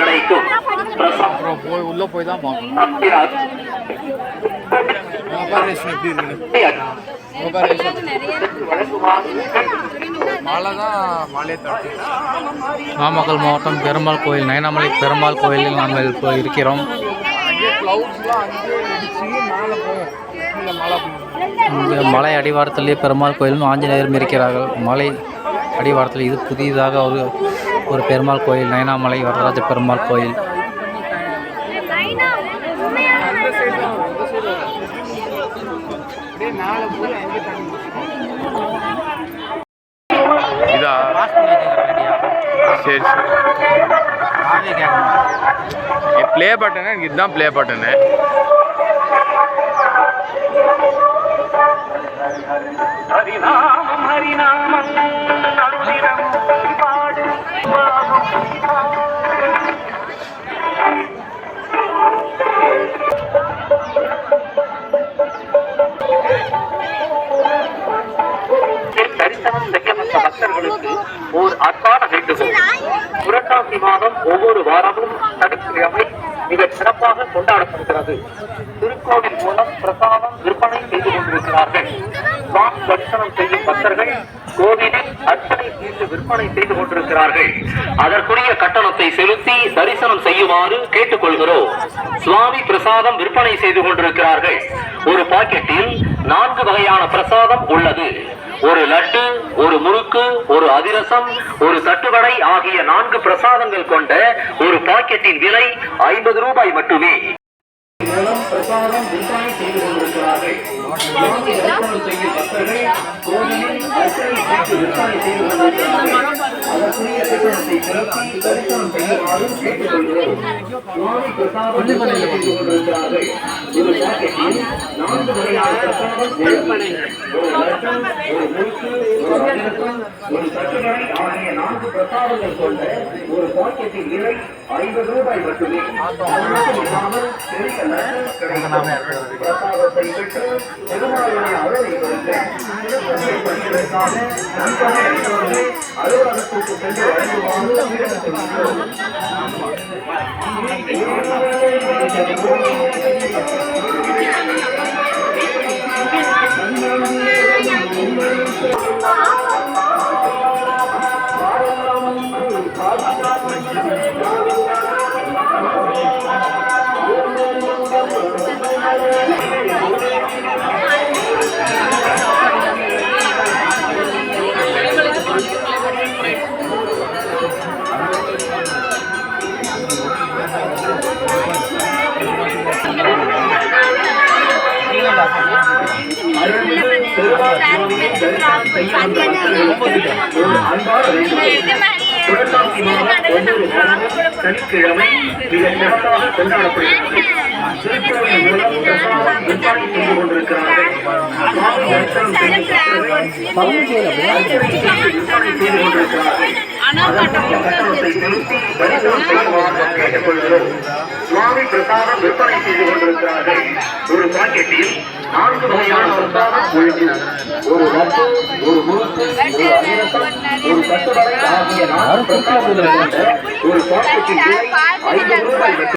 கிடைக்கும். போய் உள்ளே போய் தான் நாமக்கல் மாவட்டம் பெருமாள் கோயில் நயனாமலை பெருமாள் கோயிலில் நாங்கள் இப்போ இருக்கிறோம். இங்கே மலை அடிவாரத்திலே பெருமாள் கோயிலும் ஆஞ்சநேயரும் இருக்கிறார்கள். மலை அடிவாரத்தில் இது புதிதாக ஒரு ஒரு பெருமாள் கோயில் நயனாமலை வரதராஜ பெருமாள் கோயில். இதா. சரி சரி. ப்ளே பட்டனு எனக்கு இதுதான் ப்ளே பட்டனு ஹரிநாமம் ஹரிநாமம். ஓர் அன்பான வேண்டுகோள். புரட்டாசி மாதம் ஒவ்வொரு வாரமும் சனிக்கிழமை மிக சிறப்பாக கொண்டாடப்படுகிறது. திருக்கோவில் மூலம் பிரசாதம் விற்பனை செய்து கொண்டிருக்கிறார்கள். சுவாமி தரிசனம் செய்யும் பக்தர்கள் கோவிலில் அர்ச்சனை செய்து விற்பனை செய்து கொண்டிருக்கிறார்கள். அதற்குரிய கட்டணத்தை செலுத்தி தரிசனம் செய்யுமாறு கேட்டுக்கொள்கிறோம். சுவாமி பிரசாதம் விற்பனை செய்து கொண்டிருக்கிறார்கள். ஒரு பாக்கெட்டில் நான்கு வகையான பிரசாதம் உள்ளது. ஒரு லட்டு ஒரு முறுக்கு ஒரு அதிரசம் ஒரு தட்டுவடை ஆகிய நான்கு பிரசாதங்கள் கொண்ட ஒரு பாக்கெட்டின் விலை ஐம்பது ரூபாய் மட்டுமே. மூலம் பிரசாதம் விற்பனை செய்து கொண்டிருக்கிறார்கள். செய்யும் பக்தர்கள் கோவிலில் அர்ச்சனை செய்து விற்பனை செய்து கொண்டிருக்கிறார்கள். அதற்குரிய கட்டணத்தை செலுத்தி தரிசனம் ஒரு பாக்கெட்டில் நான்கு ஆகிய நான்கு பிரசாதங்கள் கொண்ட ஒரு பாக்கெட்டின் விலை ஐம்பது ரூபாய் மட்டுமே பிரசாதத்தை பெற்று பெருமாளுடைய அருளை பெற்று சிறப்புரை பணிகளுக்காக நன்கொடை அலுவலகத்திற்கு சென்று வழங்குமாறு சனிக்கிழமை மிக சிறப்பாக கொண்டாடப்படுகிறது மூலம் பிரசாதம் விற்பனை செய்து கொண்டிருக்கிறார்கள் சுவாமி தரிசனம் செய்து விற்பனை செய்து கொண்டிருக்கிறார்கள் சுவாமி பிரசாதம் விற்பனை செய்து கொண்டிருக்கிறார்கள் ஒரு பாக்கெட்டில் நான்கு வகையான பிரசாதம் உள்ளது ஒரு லட்டு ஒரு முறுக்கு ஒரு அதிரசம் ஒரு ஆகிய நான்கு கொண்ட ஒரு பாக்கெட்டின் விலை ஐந்து ரூபாய்.